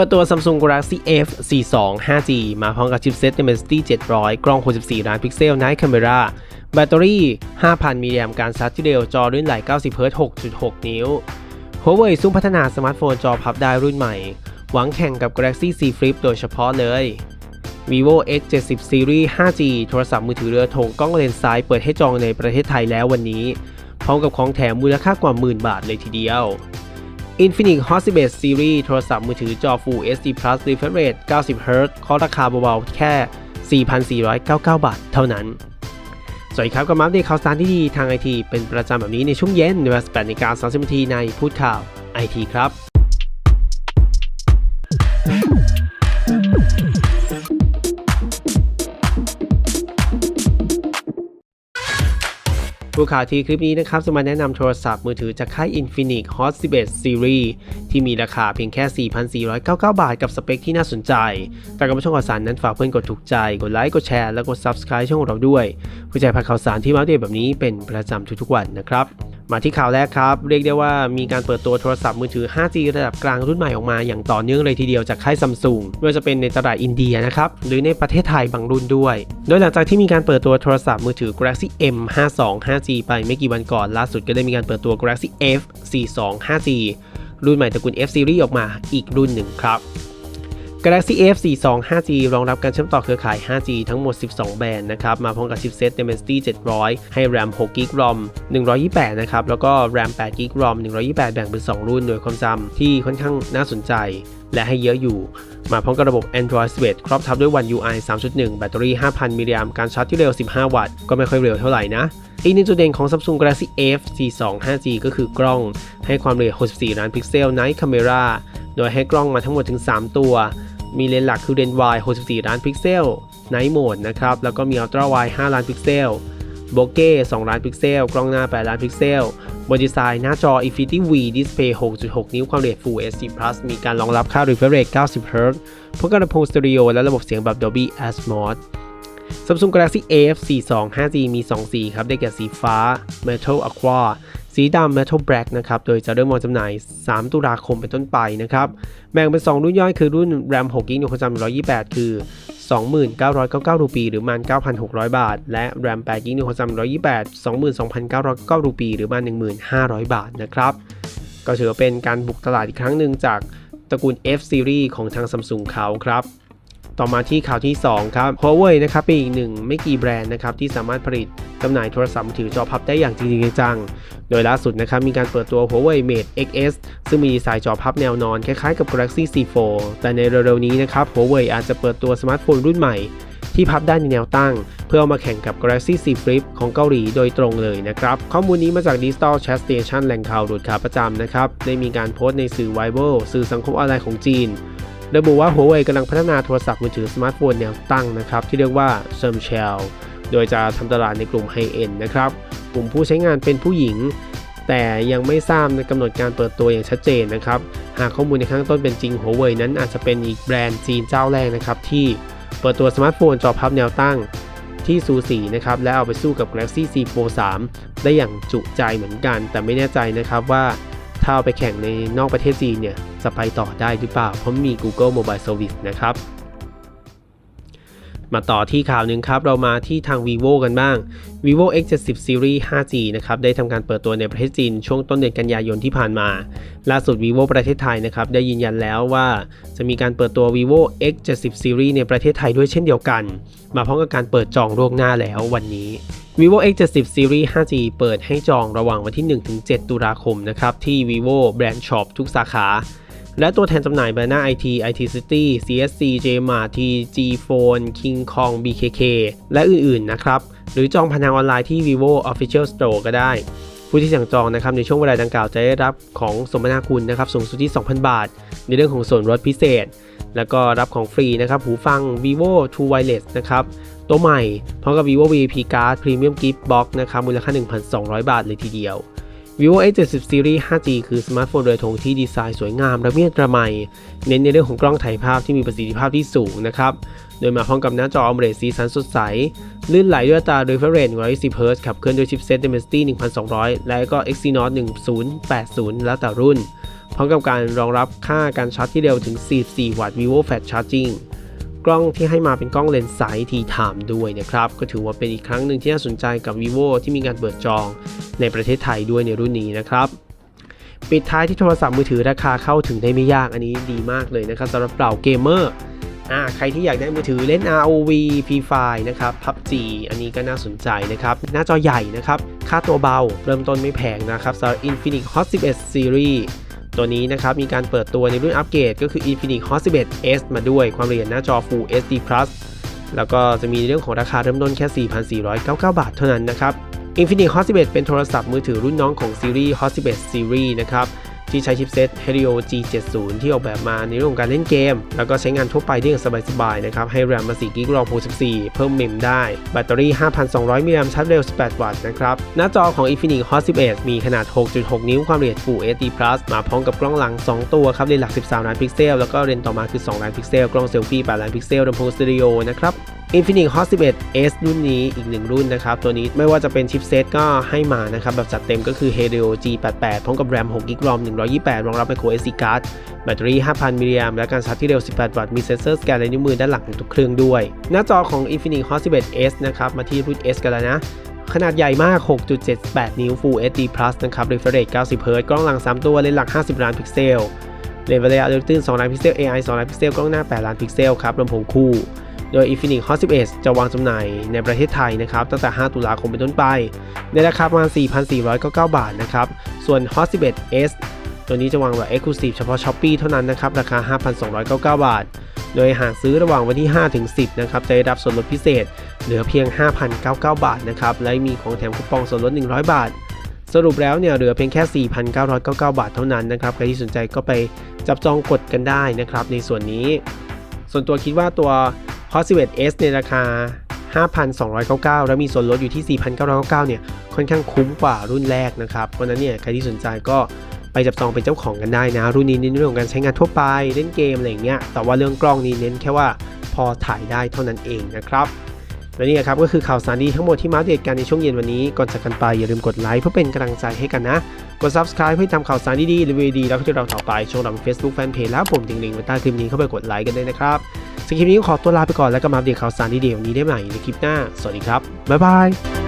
ปิดตัว Samsung Galaxy F 42 5G มาพร้อมกับชิปเซ็ต Dimensity 700 กล้อง 64 ล้านพิกเซล Night Camera แบตเตอรี่ 5,000 มิลลิแอมป์การชาร์จที่เร็วจอรุ่นไหล 90 Hz 6.6 นิ้ว Huawei ซุ่มพัฒนาสมาร์ทโฟนจอพับได้รุ่นใหม่ หวังแข่งกับ Galaxy Z Flip โดยเฉพาะเลย vivo x 7 0 series 5G โทรศัพท์มือถือเรือธงกล้องเลนส์ซ้ายเปิดให้จองในประเทศไทยแล้ววันนี้ พร้อมกับของแถมมูลค่ากว่าหมื่นบาทเลยทีเดียว Infinix Hot 11 Series โทรศัพท์มือถือจอ Full HD Plus Refresh Rate 90 Hz เคาะราคาเบาๆ แค่ 4,499 บาทเท่านั้น สวัสดีครับ กับมาอัปเดตข่าวสารที่ดีทางไอทีเป็นประจำแบบนี้ในช่วงเย็นเวลา18นาฬิกา30นาทีในพูดข่าวไอทีครับ ผู้ข่าวทีคลิปนี้นะครับจะมาแนะนำโทรศัพท์มือถือจากค่าย Infinix Hot 11 Series ที่มีราคาเพียงแค่ 4,499 บาทกับสเปคที่น่าสนใจ แต่กับช่องข่าวสารนั้นฝากเพื่อนกดถูกใจ กดไลค์ กดแชร์ และกด Subscribe ช่องของเราด้วยเพื่อจะพาข่าวสารที่มาเดตแบบนี้เป็นประจำทุกๆวันนะครับ มาที่ข่าวแรกครับ เรียกได้ว่ามีการเปิดตัวโทรศัพท์มือถือ 5G ระดับกลางรุ่นใหม่ออกมาอย่างต่อเนื่องเลยทีเดียวจากค่ายซัมซุงไม่ว่าจะเป็นในตลาดอินเดียนะครับ หรือในประเทศไทยบางรุ่นด้วย โดยหลังจากที่มีการเปิดตัวโทรศัพท์มือถือ Galaxy M52 5G ไปไม่กี่วันก่อน ล่าสุดก็ได้มีการเปิดตัว Galaxy F42 5G รุ่นใหม่ตระกูล F Series ออกมาอีกรุ่นหนึ่งครับ Galaxy F42 5G รองรับการเชื่อมต่อเครือข่าย 5G ทั้งหมด 12 แบนด์นะครับ มาพร้อมกับชิปเซต Dimensity 700 ให้ RAM 6 g b ROM 128 นะครับ แล้วก็ RAM 8 g b ROM 128 แบ่งเป็น 2 รุ่นโดยความจำที่ค่อนข้างน่าสนใจ และให้เยอะอยู่ มาพร้อมกับระบบ Android 11 ครอบทับด้วย One UI 3.1 แบตเตอรี่ 5,000 มิลลิแอมป์การชาร์จที่เร็ว 15 วัตต์ ก็ไม่ค่อยเร็วเท่าไหร่นะอีกหนึ่งจุดเด่นของ Samsung Galaxy F42 5G ก็คือกล้อง ให้ความละเอียด 64 ล้านพิกเซล Night Camera โดยให้กล้องมาทั้งหมดถึง 3 ตัว มีเลนส์หลักคือเลนส์ wide 64 ล้านพิกเซล Night Mode นะครับ แล้วก็มี Ultra Wide 5ล้านพิกเซลโบเก้2ล้านพิกเซล กล้องหน้า 8 ล้านพิกเซลบนดีไซน์หน้าจอ Infinity V Display 6.6 นิ้วความละเอียด Full HD Plus มีการรองรับค่า refresh rate 90 Hz พร้อมกับลำโพงสเตอริโอและระบบเสียงแบบ Dolby Atmos Samsung Galaxy A F 4 2 5G มี 2 สีครับ ได้แก่สีฟ้า Metal Aqua สีดำ Metal Black นะครับ โดยจะเริ่มวางจำหน่าย 3 ตุลาคมเป็นต้นไปนะครับ แบ่งเป็น 2 รุ่นย่อยคือรุ่น RAM 6 GB ในความจำ128 คือ 2999 รูปี หรือมัน 9,600 บาท และ RAM 8 GB ในความจำ128 22,999 รูปี หรือมัน 1,500 บาทนะครับ ก็ถือเป็นการบุกตลาดอีกครั้งหนึ่งจากตระกูล F Series ของทาง Samsung เขาครับ ต่อมาที่ข่าวที่ 2 ครับ Huawei นะครับเป็นอีกหนึ่งไม่กี่แบรนด์นะครับที่สามารถผลิตจำหน่ายโทรศัพท์มือถือจอพับได้อย่างจริงจัง โดยล่าสุดนะครับมีการเปิดตัว Huawei Mate XS ซึ่งมีดีไซน์จอพับแนวนอน คล้ายๆกับ Galaxy C4 แต่ในเร็วๆนี้นะครับ Huawei อาจจะเปิดตัวสมาร์ทโฟนรุ่นใหม่ที่พับได้ในแนวตั้ง เพื่อเอามาแข่งกับ Galaxy Z Flip ของเกาหลีโดยตรงเลยนะครับ ข้อมูลนี้มาจาก Digital Chat Station แหล่งข่าวหลุดข่าวประจำนะครับ ได้มีการโพสต์ในสื่อ Weibo สื่อสังคมออนไลน์ของจีน ระบุว่า Huawei กำลังพัฒนาโทรศัพท์มือถือสมาร์ทโฟนแนวตั้งนะครับ ที่เรียกว่า s u m s h e l l โดยจะทำตลาดในกลุ่ม High End นะครับ กลุ่มผู้ใช้งานเป็นผู้หญิง แต่ยังไม่ทราบในกำหนดการเปิดตัวอย่างชัดเจนนะครับ หากข้อมูลในข้างต้นเป็นจริง Huawei นั้นอาจจะเป็นอีกแบรนด์จีนเจ้าแรกนะครับที่เปิดตัวสมาร์ทโฟนจอพับแนวตั้งที่สูสีนะครับและเอาไปสู้กับ Galaxy Z Fold 3 ได้อย่างจุใจเหมือนกัน แต่ไม่แน่ใจนะครับว่า ถ้าเอาไปแข่งในนอกประเทศจีนเนี่ยจะไปต่อได้หรือเปล่า เพราะมี Google Mobile Service นะครับ มาต่อที่ข่าวหนึ่งครับ เรามาที่ทาง vivo กันบ้าง vivo x 7 0 series 5G นะครับ ได้ทำการเปิดตัวในประเทศจีน ช่วงต้นเดือนกันยายนที่ผ่านมา ล่าสุด vivo ประเทศไทยนะครับ ได้ยืนยันแล้วว่าจะมีการเปิดตัว vivo x 7 0 series ในประเทศไทยด้วยเช่นเดียวกัน มาพร้อมกับการเปิดจองล่วงหน้าแล้ววันนี้ vivo x 7 0 series 5G เปิดให้จองระหว่างวันที่ 1-7 ตุลาคมนะครับที่ vivo brand shop ทุกสาขา และตัวแทนจำหน่าย b a n a IT IT City CSC JMart TG Phone King Kong BKK และอื่นๆนะครับ หรือจองผ่านทางออนไลน์ที่ vivo Official Store ก็ได้ ผู้ที่สั่งจองนะครับในช่วงเวลาดังกล่าวจะได้รับของสมนาคุณนะครับสูงสุดที่ 2,000 บาท ในเรื่องของส่วนลดพิเศษ แล้วก็รับของฟรีนะครับหูฟัง vivo True Wireless นะครับตัวใหม่พร้อมกับ vivo VIP Card Premium Gift Box นะครับมูลค่า 1,200 บาทเลยทีเดียว vivo x 7 0 series 5G คือสมาร์ทโฟนโดยตรงที่ดีไซน์สวยงามระเมียดระไม เน้นในเรื่องของกล้องถ่ายภาพที่มีประสิทธิภาพที่สูงนะครับ โดยมาพร้อมกับหน้าจอ AMOLED สีสันสดใส ลื่นไหลด้วยตา refresh rate 120 Hz ขับเคลื่อนด้วยชิปเซ็ต Dimensity 1200 และก็ Exynos 1080 แล้วแต่รุ่น พร้อมกับการรองรับค่าการชาร์จที่เร็วถึง 44 วัตต์ vivo fast charging กล้องที่ให้มาเป็นกล้องเลนส์ไซส์ทีไทม์ด้วยนะครับ ก็ถือว่าเป็นอีกครั้งหนึ่งที่น่าสนใจกับ vivo ที่มีการเปิดจองในประเทศไทยด้วยในรุ่นนี้นะครับปิดท้ายที่โทรศัพท์มือถือราคาเข้าถึงได้ไม่ยากอันนี้ดีมากเลยนะครับสำหรับเราเกมเมอร์อ่าใครที่อยากได้มือถือเล่น ROV Free Fire นะครับ PUBG อันนี้ก็น่าสนใจนะครับ หน้าจอใหญ่นะครับ ค่าตัวเบา เริ่มต้นไม่แพงนะครับสำหรับ Infinix Hot 11 Series ตัวนี้นะครับมีการเปิดตัวในรุ่นอัปเกรดก็คือ Infinix Hot 11 S มาด้วยความละเอียดหน้าจอ Full HD Plus แล้วก็จะมีเรื่องของราคาเริ่มต้นแค่ 4,499 บาทเท่านั้นนะครับ Infinix Hot 11 เป็นโทรศัพท์มือถือรุ่นน้องของซีรีส์ Hot 11 Series นะครับ ที่ใช้ชิปเซต Helio G70 ที่ออกแบบมาในเรื่องของการเล่นเกม แล้วก็ใช้งานทั่วไปได้อย่างสบายๆนะครับ ให้แรมมา4กิกรอง 64 เพิ่มเมมได้ แบตเตอรี่ 5,200 มิลลิแอมป์ชาร์จเร็ว 18 วัตต์นะครับ หน้าจอของ Infinix Hot 11 มีขนาด 6.6 นิ้วความละเอียด Full HD Plus มาพร้อมกับกล้องหลัง 2 ตัวครับเลนส์หลัก 13 ล้านพิกเซล แล้วก็เลนส์ต่อมาคือ 2 ล้านพิกเซล กล้องเซลฟี่ 8 ล้านพิกเซลลำโพงสเตอริโอนะครับ Infinix Hot 11 S รุ่นนี้อีกหนึ่งรุ่นนะครับ ตัวนี้ไม่ว่าจะเป็นชิปเซตก็ให้มานะครับ แบบจัดเต็มก็คือ Helio G88 พร้อมกับ RAM 6 g b ROM 128 รองรับ micro SD card แบตเตอรี่ 5,000 มิลลิแอมป์และการชาร์จที่เร็ว 18 วัตต์ มีเซ็นเซอร์สแกนลายนิ้วมือด้านหลังของทุกเครื่องด้วย หน้าจอของ Infinix Hot 11 S นะครับ มาที่รุ่น S กันแล้วนะขนาดใหญ่มาก 6.78 นิ้ว Full HD Plus นะครับ refresh rate 90 Hz กล้องหลัง 3 ตัว เลนส์หลัก 50 ล้านพิกเซล เลนส์ระยะเร็วตื้น2ล้านพิกเซล AI 2ล้านพิกเซล กล้องหน้า 8 ล้านพิกเซล ครับลำโพงคู่ โดย Infinix Hot 11 จะวางจำหน่ายในประเทศไทยนะครับตั้งแต่ 5 ตุลาคมเป็นต้นไป ในราคาประมาณ 4,499 บาทนะครับ ส่วน Hot 11 S ตัวนี้จะวางแบบ Exclusive เฉพาะ Shopee เท่านั้นนะครับ ราคา 5,299 บาท โดยหากซื้อระหว่างวันที่ 5 ถึง 10 นะครับ จะได้รับส่วนลดพิเศษ เหลือเพียง 5,099 บาทนะครับ และมีของแถมคูปองส่วนลด 100 บาท สรุปแล้วเนี่ยเหลือเพียงแค่ 4,999 บาทเท่านั้นนะครับ ใครที่สนใจก็ไปจับจองกดกันได้นะครับในส่วนนี้ ส่วนตัวคิดว่าตัว Hot 11 S ในราคา 5,299 แล้วมีส่วนลดอยู่ที่ 4,999 เนี่ย ค่อนข้างคุ้มกว่ารุ่นแรกนะครับ เพราะนั้นเนี่ย ใครที่สนใจก็ไปจับจองเป็นเจ้าของกันได้นะ รุ่นนี้เน้นเรื่องของการใช้งานทั่วไป เล่นเกมอะไรอย่างเงี้ย แต่ว่าเรื่องกล้องนี้เน้นแค่ว่าพอถ่ายได้เท่านั้นเองนะครับ และนี่ครับก็คือข่าวสารดีทั้งหมดที่มาอัปเดตกันในช่วงเย็นวันนี้ ก่อนจากกันไปอย่าลืมกดไลค์เพื่อเป็นกำลังใจให้กันนะ กด subscribe เพื่อทำข่าวสารดีๆรีวิวดีแล้วก็ที่เราต่อไปช่องเรา Facebook Fanpage แล้วผมทิ้งลิงก์ไว้ใต้คลิปนี้เข้าไปกดไลค์กันได้นะครับ สำหรับคลิปนี้ขอตัวลาไปก่อนแล้วก็มาอัปเดตข่าวสารดีๆวันนี้ได้ใหม่ในคลิปหน้า สวัสดีครับ บ๊ายบาย